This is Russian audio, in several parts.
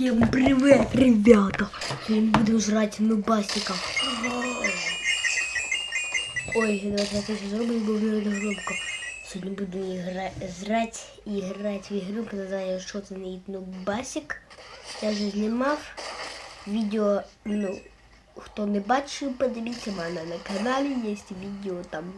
Всем привет, ребята! Сегодня будем жрать нубасиков. Ой, я тише зроблю, бо не дуже громко. Сьогодні буду ігра... зрать і грати в ігру, яка називає «Що це не нубасик». Я вже знімав відео, ну, хто не бачив, подивіться мене на каналі, є відео там,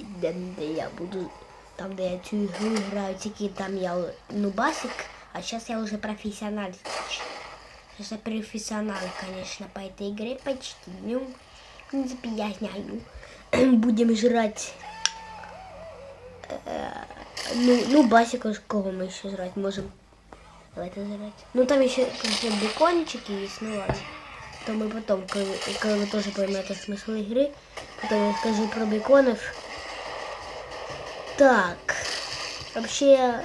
де, де я буду, там, де я цю ігру граю, тільки там я нубасик, а сейчас я уже профессионал. Сейчас я профессионал, конечно, по этой игре почти. Ну, в принципе, я знаю. Будем жрать. э, Ну, ну, басика, кого мы еще жрать можем. Давайте жрать. Ну, там еще, конечно, бекончики есть, ну ладно. То мы потом, когда, когда вы тоже поймете смысл игры, потом я скажу про беконов. Так, вообще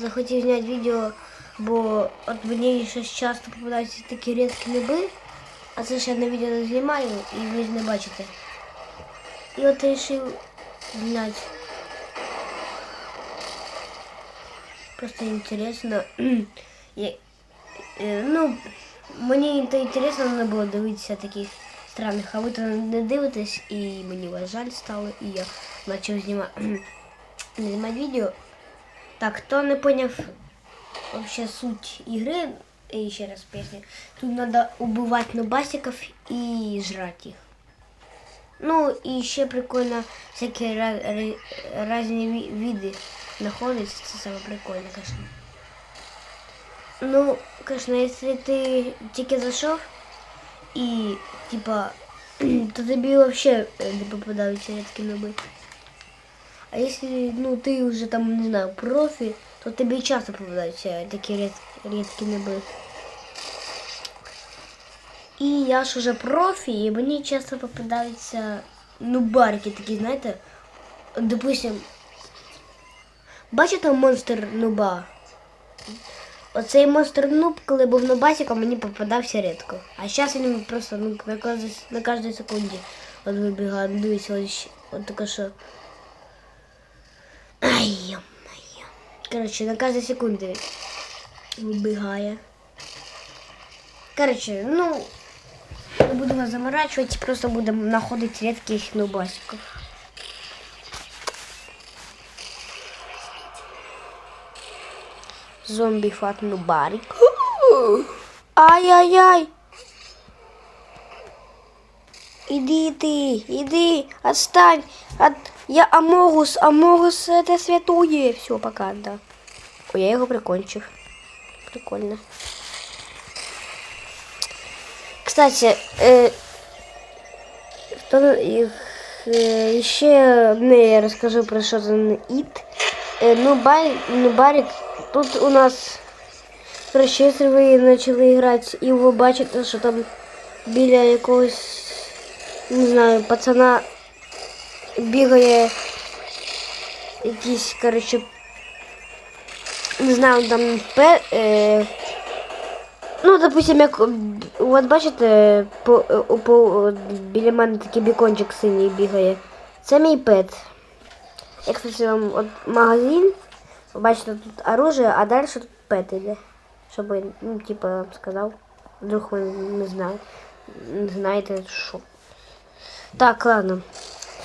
захотів зняти відео, бо от мені щось часто попадаються такі рідкі неби, а це ще я на відео не знімаю і ви ж не бачите. І от вирішив зняти. Просто інтересно. Я, е, ну, мені то інтересно не було дивитися таких странних, а ви то не дивитесь, і мені вас жаль стало, і я почав знімати, знімати відео. Так, кто не понял вообще суть игры, и еще раз песня, тут надо убивать нубасиков и жрать их. Ну, и еще прикольно всякие ra- ра- разные ви- виды находятся, это самое прикольное, конечно. Ну, конечно, если ты тільки зашел и, типа, то тобі вообще э, не попадаються рідкі нуби. А если, ну, ты уже там, не знаю, профи, то тебе часто попадаются такие ред, редкие небы. І я ж уже профі, і мені часто попадаються нубарки такі, знаєте. Допустим, бачите монстр нуба? Оцей монстр нуб, коли був нубасиком, мені попадався рідко. А зараз він просто ну, на, кожній, на секунді от вибігає. Дивіться, ось, от таке що. Ай, ё-моё. Короче, на каждой секунде выбегая. Короче, ну, не буду вас заморачивать, просто будем находить редких нубасиков. Зомби фат нубарик. Ай-яй-яй. Иди ты, иди, отстань. От... Я Амогус, Амогус это святое. Все, пока, да. Ой, я его прикончив. Прикольно. Кстати, э, хто, їх, е, ще одне я розкажу про що за ІТ. Е, ну, бай, ну, Барик, тут у нас короче, якщо ви почали грати і ви бачите, що там біля якогось, не знаю, пацана бігає якийсь, коротше, не знаю, там пе. Е, ну, допустим, як от бачите, по, по, біля мене такий бікончик синій бігає. Це мій пет. Я, кстати, вам от магазин. Бачите, тут оружие, а далі тут пет іде. Щоб, ну, типа, я сказав. Вдруг ви не знаю. Не знаєте, що. Так, ладно.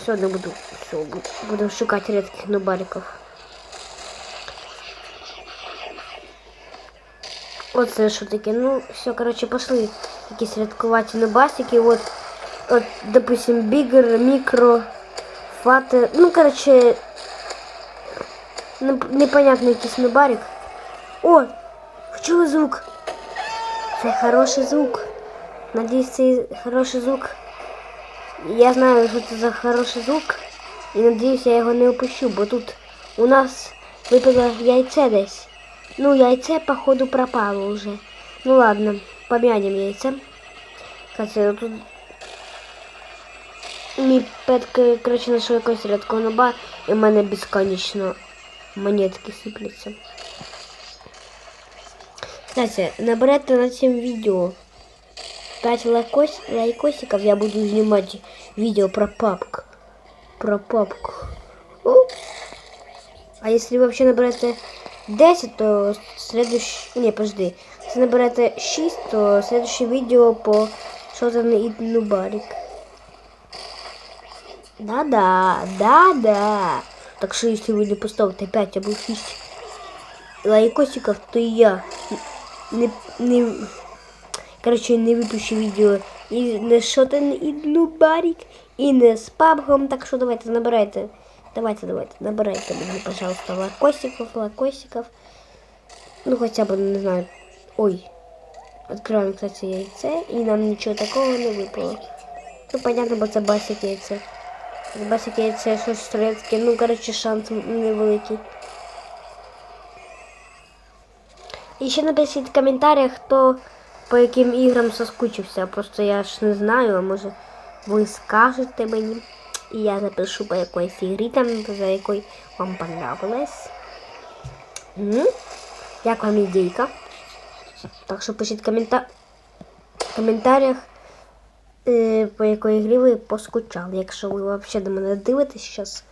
Все, не буду. Все, будем шукать редких нубариков. Оце що таке. Ну, все, короче, пошли якісь рядкуваті нубасики. Вот, от, допустим, бигер, микро, фаты. Ну, короче, неп- непонятний якийсь нубарик. О, почули звук. Це хороший звук. Надіюсь, це хороший звук. Я знаю, що це за хороший звук. І надіюсь, я його не опущу, бо тут у нас випало яйце десь. Ну, яйце, походу, пропало вже. Ну ладно, пом'янем яйце. Кстати, тут мій пет, коротше, знайшов якогось рядкого наба, і в мене безконечно монетки сипляться. Кстати, наберете на цьому відео 5 лайкос, лайкосиков я буду снимать видео про папку. Про папку. А если вообще набрать 10, то следующее... Не, подожди. Если наберете 6, то следующее видео по Шотан и Нубарик. Да-да, да-да. Так что если вы не поставите 5 або 6 лайкосиков, то я не, не, короче, не выпущу видео і не Шотан і Нубарик, і не з пабгом. Так що давайте набирайте. Давайте, давайте, набирайте мені, пожалуйста, лайкосиков, лайкосиков. Ну хотя бы, не знаю. Ой. Открываем, кстати, яйце, и нам ничего такого не выпало. Ну, понятно, бо це басик яйце. З басик яйце щось стрілецьке. Ну, короче, шанс невеликий. І ще напишіть в коментарях, хто по яким іграм соскучився. Просто я ж не знаю, а може ви скажете мені. І я запишу по якоїсь ігрі там, за якою вам понравилось. М? Як вам ідейка? Так що пишіть комента... в коментарях, е, по якої грі ви поскучали. Якщо ви взагалі до мене дивитесь зараз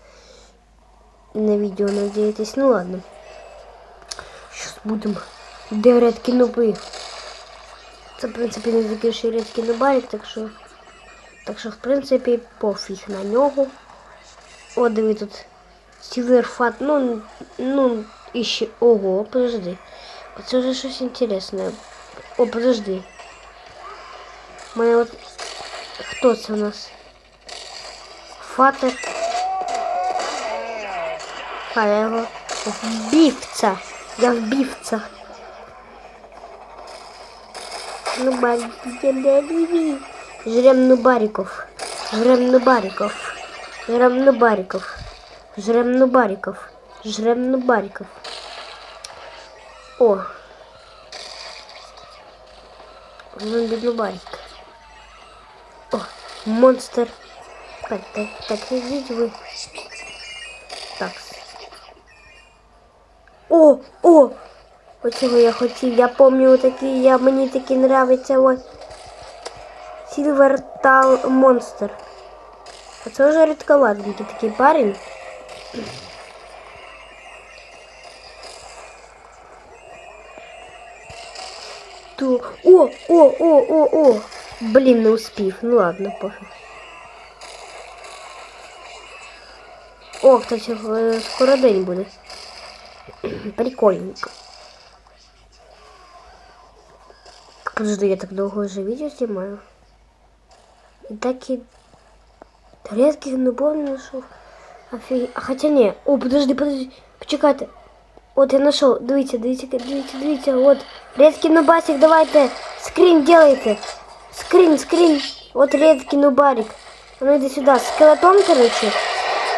на відео надієтесь, ну ладно. Щас будемо. Де редкі нуби? Це, в принципі, не такий ще й редкий нубарик, так що. Так що, в принципі, пофіг на нього. О, диви тут. Сілерфат, ну, ну, і ще. Ого, подожди. Це вже щось інтересне. О, подожди. У мене от... Хто це у нас? Фатер. Ха, я його вбивця. Я вбивця. Ну, барики, Жрем нубариков. Жрем нубариков. Жрем нубариков. Жрем нубариков. Жрем нубариков. О. Зомби нубарик. О, монстр. Так, так, так, ідіть ви. Так. О, о! Оцього я хотів. Я пам'ятаю такий, я, мені такий нравиться ось. Silver Tal Monster. А це вже рідковатенький такий парень. То... О, о, о, о, о! Блін, не успів. Ну ладно, пофіг. О, кстати, е, скоро день буде. Прикольненько. Подожди, я так довго вже відео знімаю. І так і редких нубов не знайшов. Офіг... А хотя не. О, подожди, подожди. Почекайте. От я знайшов. Дивіться, дивіться, дивіться, дивіться. От. Редкий нубасик, давайте. Скрин делайте. Скрин, скрин. От редкий нубарик. А ну йди сюди. Скелетон, короче.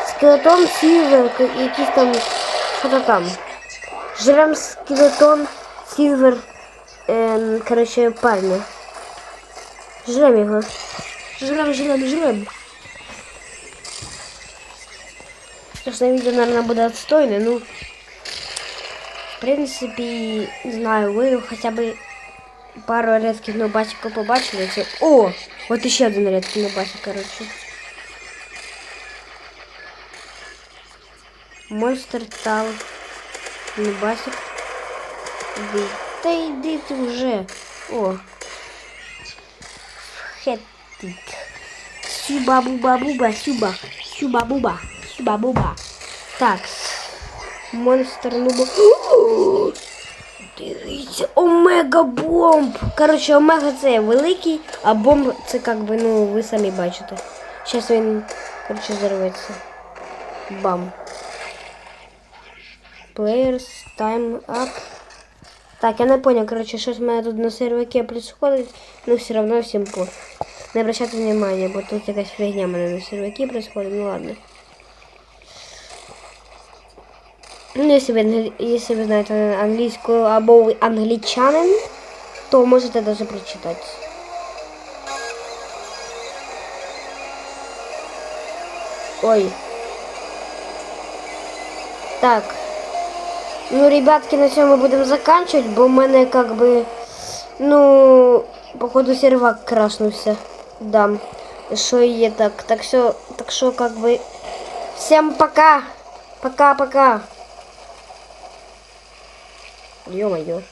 Скелетон, сильвер, якийсь там. Що-то там. Жрем скелетон, сильвер. Ем, короче, парня. Жрем його. Жрем, жрем, жрем. Конечно, видео, наверное, буде отстойне, ну, в принципі, не знаю, ви хоча б пару редких нобасиків побачили. Це... О! От іще один редкий нобасик, коротше. Монстр тал. Нобасик. Іди. Та йди ти вже. О. Хеттик. Сюба-буба-буба, сюба. Сюба-буба. Сюба-буба. Так. Монстр нубо. Дивіться, омега бомб. Коротше, омега це великий, а бомб це як би, ну, ви самі бачите. Зараз він, коротше, зарветься. Бам. Players, time up. Так, я не понял, короче, щось в мене тут на серваке происходит, но все равно всем по. Не обращайте внимания, бо тут якась фигня в мене на серваке происходит, ну ладно. Ну, если вы, если вы знаете английскую або англичанин, то можете даже прочитать. Ой. Так. Ну, ребятки, на цьому будемо заканчивать, бо в мене как бы, ну, походу сервак крашнувся. Да. Що є так. Так що, так що, как бы, всем пока. Пока-пока. Ё-моё.